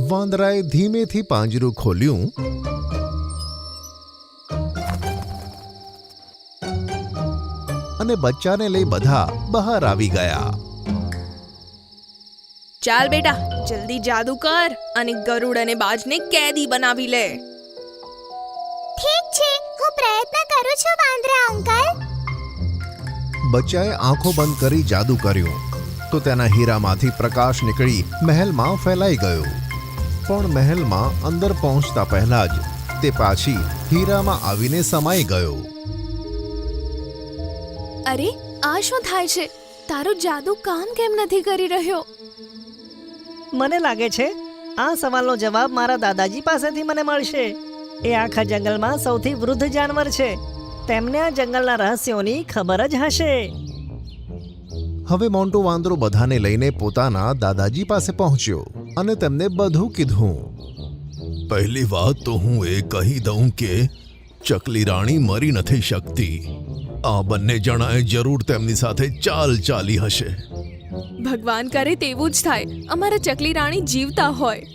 વાંદરાએ ધીમેથી પાંજરું ખોલ્યું. અને બચ્ચાને લઈ બધા બહાર આવી ગયા. ચાલ બેટા જલ્દી જાદુ કર અને ગરુડ અને બાજને કેદી બનાવી લે. ઠીક છે હું પ્રયત્ન કરું છું વાંદરા અંકલ. બચ્ચાએ આંખો બંધ કરી જાદુ કર્યું. તો તેના હીરામાંથી પ્રકાશ નીકળી મહેલમાં ફેલાઈ ગયો. પણ મહેલમાં અંદર પહોંચતા પહેલા જ તે પાછી હીરામાં આવીને સમાઈ ગયો. અરે આ શું થાય છે? તારો જાદુ કામ કેમ નથી કરી રહ્યો? મને લાગે છે આ સવાલનો જવાબ મારા દાદાજી પાસેથી મને મળશે. એ આખા જંગલમાં સૌથી વૃદ્ધ જાનવર છે. તેમને આ જંગલના રહસ્યોની ખબર જ હશે. હવે મોન્ટો વાંદરો બધાને લઈને પોતાના દાદાજી પાસે પહોંચ્યો અને તેમને બધું કીધું. પહેલી વાત તો હું એ કહી દઉં કે ચકલી રાણી મરી નથી શકતી. આ બંને જણાએ જરૂર તેમની સાથે ચાલ ચાલી હશે. ભગવાન કરે તેવું જ થાય. અમારા ચકલી રાણી જીવતા હોય.